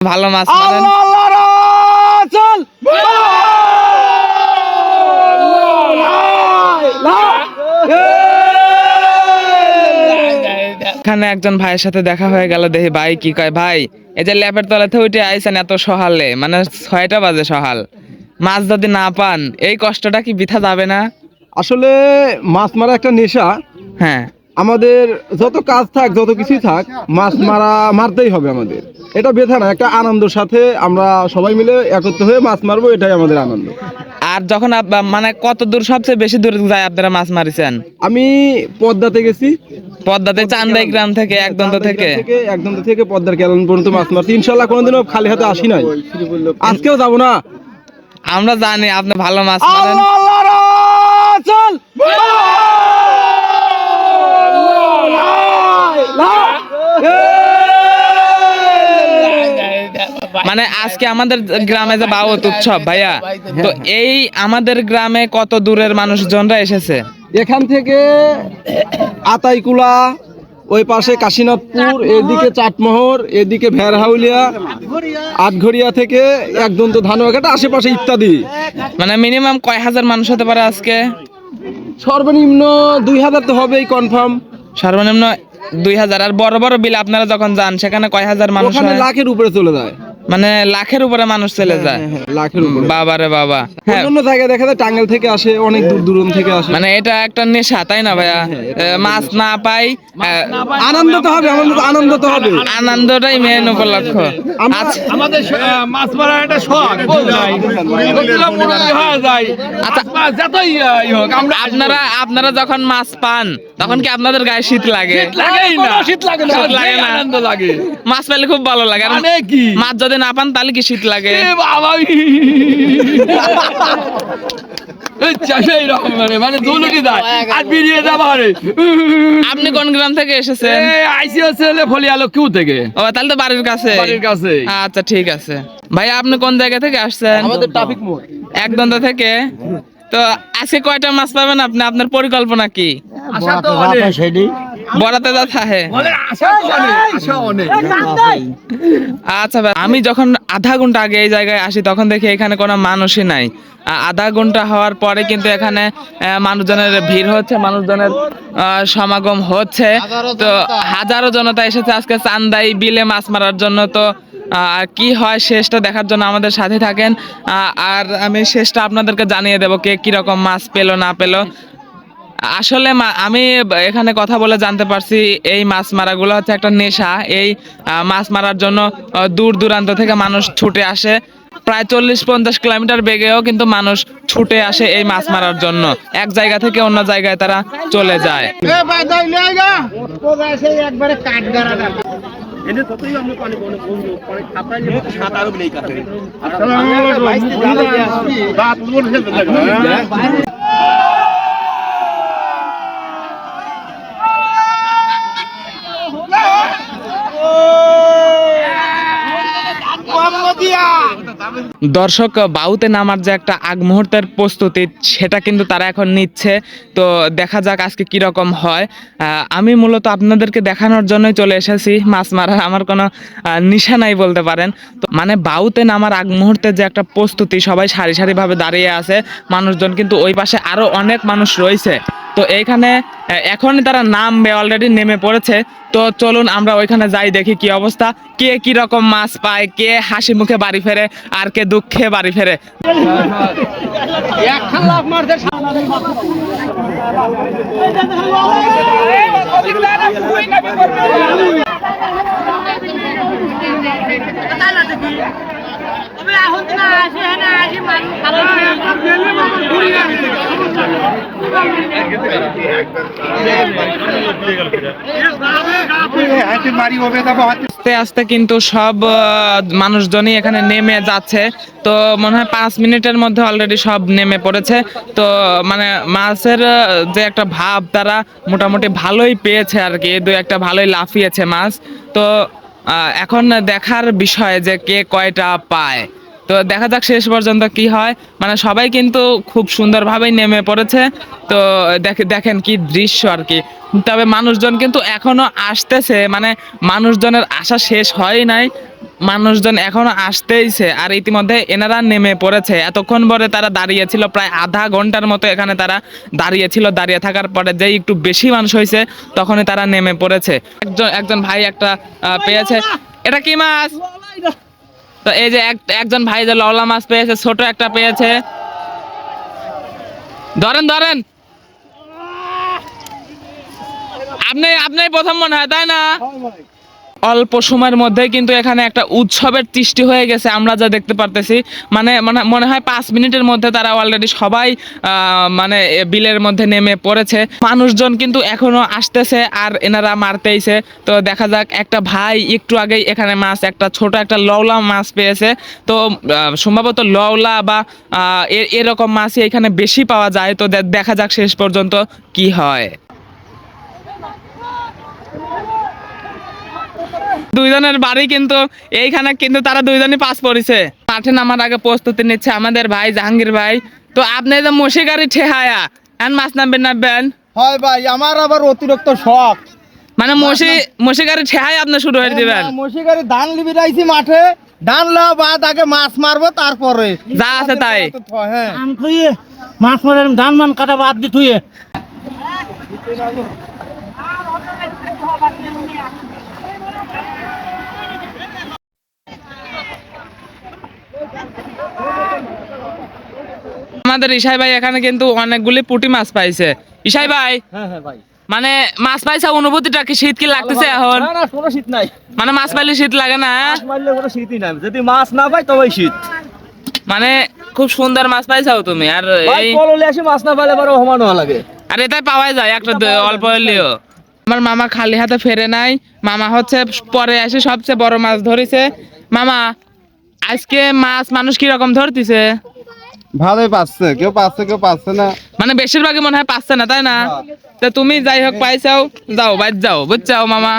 ভালো মাছ মারেন আল্লাহ আল্লাহ চল এখানে একজন ভাইয়ের সাথে দেখা হয়ে গেল দেখি ভাই কি কয় ভাই এই যে ল্যাপের তলাতে উঠে আইসেন এত সহালে মানে ছয়টা বাজে সহাল। মাছ যদি না পান এই কষ্টটা কি বৃথা যাবে না? আসলে মাছ মারা একটা নেশা। হ্যাঁ। আমাদের যত কাজ থাক যত কিছুই থাক মাছ মারা মারতেই হবে আমাদের। এটা বেথা না একটা আনন্দের সাথে আমরা সবাই মিলে একত্র হয়ে মাছ মারবো এটাই আমাদের আনন্দ। আর যখন মানে কত দূর সবচেয়ে বেশি দূর যায় আপনারা মাছ মারিছেন? আমি পদ্মাতে গেছি। পদ্মাতে চান্দাই গ্রাম থেকে একদন্ত থেকে? একদম থেকে পদ্মার ক্যালন পর্যন্ত মাছ মারছি। ইনশাল্লাহ কোনোদিনও খালি হাতে আসি নাই। আজকেও যাব না। আমরা জানি আপনি ভালো মাছ মারেন। চল! মানে আজকে আমাদের গ্রামে যে বাউত উৎসব ভাইয়া। তো এই আমাদের গ্রামে কত দূরের মানুষজনরা এসেছে? এখান থেকে আতাইকুলা ওই পাশে কাশীনাথপুর এদিকে চাটমোহর এদিকে ভেরহাউলিয়া আটঘরিয়া থেকে একদম তো ধানবাঘাটা আশেপাশে ইত্যাদি। মানে মিনিমাম কয় হাজার মানুষ হতে পারে আজকে? সর্বনিম্ন দুই হাজার তো হবেই কনফার্ম। সর্বনিম্ন দুই হাজার। আর বড় বড় বিল আপনারা যখন যান সেখানে কয় হাজার মানুষ লাখের উপরে চলে যায়। মানে লাখের উপরে মানুষ চলে যায়। হ্যাঁ, লাখের উপরে। বাবা রে বাবা। হ্যাঁ। অন্য জায়গায় দেখা যায় টাঙ্গাইল থেকে আসে অনেক দূর দূরান্ত থেকে আসে। মানে এটা একটা নেশা তাই না ভাইয়া? মাছ না পাই আনন্দ তো হবে আমাদের আনন্দ তো হবে। আনন্দটাই মেন উপলক্ষ। আচ্ছা। আমাদের মাছ মারার একটা শখ হয়ে আচ্ছা। যতই হোক আমরা আপনারা আপনারা যখন মাছ পান তখন কি আপনাদের গায়ে শীত লাগে? শীত লাগে না। শীত লাগে না আনন্দ লাগে। মাছ পেলে খুব ভালো লাগে। আর মানে কি? মাছ যদি না পান তাহলে কি শীত লাগে? বাবা আচ্ছা মানে মানে আপনি কোন গ্রাম থেকে এসেছেন? আইসি হচ্ছে থেকে? ও তাহলে তো বাড়ির কাছে। বাড়ির কাছে। আচ্ছা ঠিক আছে। ভাই আপনি কোন জায়গা থেকে আসছেন? আমাদের ট্রাফিক মোড়। থেকে? তো আজকে কয়টা মাছ পাবেন আপনি? আপনার পরিকল্পনা কি? আশা তো যা থাকে আচ্ছা আমি যখন আধা ঘণ্টা আগে এই জায়গায় আসি তখন দেখি এখানে কোনো মানুষই নাই। আধা ঘণ্টা হওয়ার পরে কিন্তু এখানে আহ, মানুষজনের ভিড় হচ্ছে মানুষজনের সমাগম হচ্ছে। তো হাজারো জনতা এসেছে আজকে চান্দাই বিলে মাছ মারার জন্য। তো আহ, কি হয় শেষটা দেখার জন্য আমাদের সাথে থাকেন। আহ, আর আমি শেষটা আপনাদেরকে জানিয়ে দেবো কে কীরকম মাছ পেল না পেল। আসলে মা- আমি এখানে কথা বলে জানতে পারছি এই মাছ মারাগুলো হচ্ছে একটা নেশা। এই মাছ মারার জন্য দূর দূরান্ত থেকে মানুষ ছুটে আসে। প্রায় চল্লিশ পঞ্চাশ কিলোমিটার বেগেও কিন্তু মানুষ ছুটে আসে এই মাছ মারার জন্য। এক জায়গা থেকে অন্য জায়গায় তারা চলে যায়। দর্শক, বাউতে নামার যে একটা আগ মুহূর্তের প্রস্তুতি, সেটা কিন্তু তারা এখন নিচ্ছে। তো দেখা যাক আজকে কীরকম হয়। আমি মূলত আপনাদেরকে দেখানোর জন্যই চলে এসেছি। মাছ মারার আমার কোনো নিশা নাই বলতে পারেন। তো মানে বাউতে নামার আগ মুহূর্তের যে একটা প্রস্তুতি, সবাই সারি সারিভাবে দাঁড়িয়ে আছে। মানুষজন কিন্তু ওই পাশে আরও অনেক মানুষ রয়েছে। তো এইখানে এখন তারা নামবে অলরেডি নেমে পড়েছে তো চলুন আমরা ওইখানে যাই দেখি কি অবস্থা কে কি রকম মাছ পায় কে হাসি মুখে বাড়ি ফেরে আর কে দুঃখে বাড়ি ফেরে আস্তে আস্তে কিন্তু সব মানুষজনই এখানে নেমে যাচ্ছে। তো মনে হয় পাঁচ মিনিটের মধ্যে অলরেডি সব নেমে পড়েছে। তো মানে মাছের যে একটা ভাব, তারা মোটামুটি ভালোই পেয়েছে আর কি। দু একটা ভালোই লাফিয়েছে মাছ। তো এখন দেখার বিষয় যে কে কয়টা পায়। তো দেখা যাক শেষ পর্যন্ত কি হয়। মানে সবাই কিন্তু খুব সুন্দরভাবেই নেমে পড়েছে। তো দেখে দেখেন কি দৃশ্য আর কি। তবে মানুষজন কিন্তু এখনও আসতেছে। মানে মানুষজনের আশা শেষ হয় নাই। মানুষজন এখনও আসতেইছে আর ইতিমধ্যে এনারা নেমে পড়েছে। এতক্ষণ পরে তারা দাঁড়িয়েছিল, প্রায় আধা ঘণ্টার মতো এখানে তারা দাঁড়িয়েছিল। দাঁড়িয়ে থাকার পরে যেই একটু বেশি মানুষ হয়েছে, তখনই তারা নেমে পড়েছে। একজন একজন ভাই একটা পেয়েছে। এটা কি মাছ? তো এই যে এক- একজন ভাই যে লওলা মাছ পেয়েছে, ছোট একটা পেয়েছে। ধরেন ধরেন। আপনি আপনি প্রথম মনে হয়, তাই না? অল্প সময়ের মধ্যে কিন্তু এখানে একটা উৎসবের সৃষ্টি হয়ে গেছে, আমরা যা দেখতে পারতেছি। মানে মানে মনে হয় পাঁচ মিনিটের মধ্যে তারা অলরেডি সবাই মানে বিলের মধ্যে নেমে পড়েছে। মানুষজন কিন্তু এখনও আসতেছে আর এনারা মারতেইছে। তো দেখা যাক, একটা ভাই একটু আগেই এখানে মাছ, একটা ছোট একটা লওলা মাছ পেয়েছে। তো সম্ভবত লওলা বা এরকম মাছই এখানে বেশি পাওয়া যায়। তো দেখা যাক শেষ পর্যন্ত কি হয়। দুইজনের বাড়ি কিন্তু এইখানে কিন্তু তারা দুইজনই পাস পড়েছে। মাঠে নামার আগে প্রস্তুতি নিচ্ছে আমাদের ভাই জাহাঙ্গীর ভাই। তো আপনি যে মশি গাড়ি ঠেহায়া আর মাছ নামবেন নামবেন হয় ভাই আমার আবার অতিরিক্ত শখ। মানে মশি মশি গাড়ি ঠেহাই আপনি শুরু করে দিবেন। মশিকারি ধান লিবি রাইছি মাঠে ধান লওয়া বাদ আগে মাছ মারবো তারপরে। যা আছে তাই। হ্যাঁ। মাছ মারে ধান মান কাটা বাদ দি থুয়ে আমাদের ইসাই ভাই এখানে কিন্তু অনেকগুলি পুঁটি মাছ পাইছে। ইসাই ভাই হ্যাঁ হ্যাঁ ভাই। মানে মাছ পাইছে অনুভূতিটা কি শীত কি লাগতেছে এখন? না না কোনো শীত নাই। মানে মাছ পাইলে শীত লাগে না? মাছ মারলে কোনো শীতই নাই। যদি মাছ না পাই তবেই শীত। মানে খুব সুন্দর মাছ পাইছাও তুমি। আর এই কললে আসি মাছ না পাইলে বড় হওয়া লাগে। আর এটাই পাওয়াই যায় একটা অল্প হলেও আমার মামা খালি হাতে ফেরে নাই। মামা হচ্ছে পরে এসে সবচেয়ে বড় মাছ ধরেছে। মামা আজকে মাছ মানুষ কি রকম ধরতিছে? ভালোই পাচ্ছে, কেউ পাচ্ছে কেউ পাচ্ছে না। মানে বেশিরভাগই মনে হয় পাচ্ছে না, তাই না? তা তুমি যাই হোক পাইছাও যাও, বাইর যাও বুঝছাও মামা।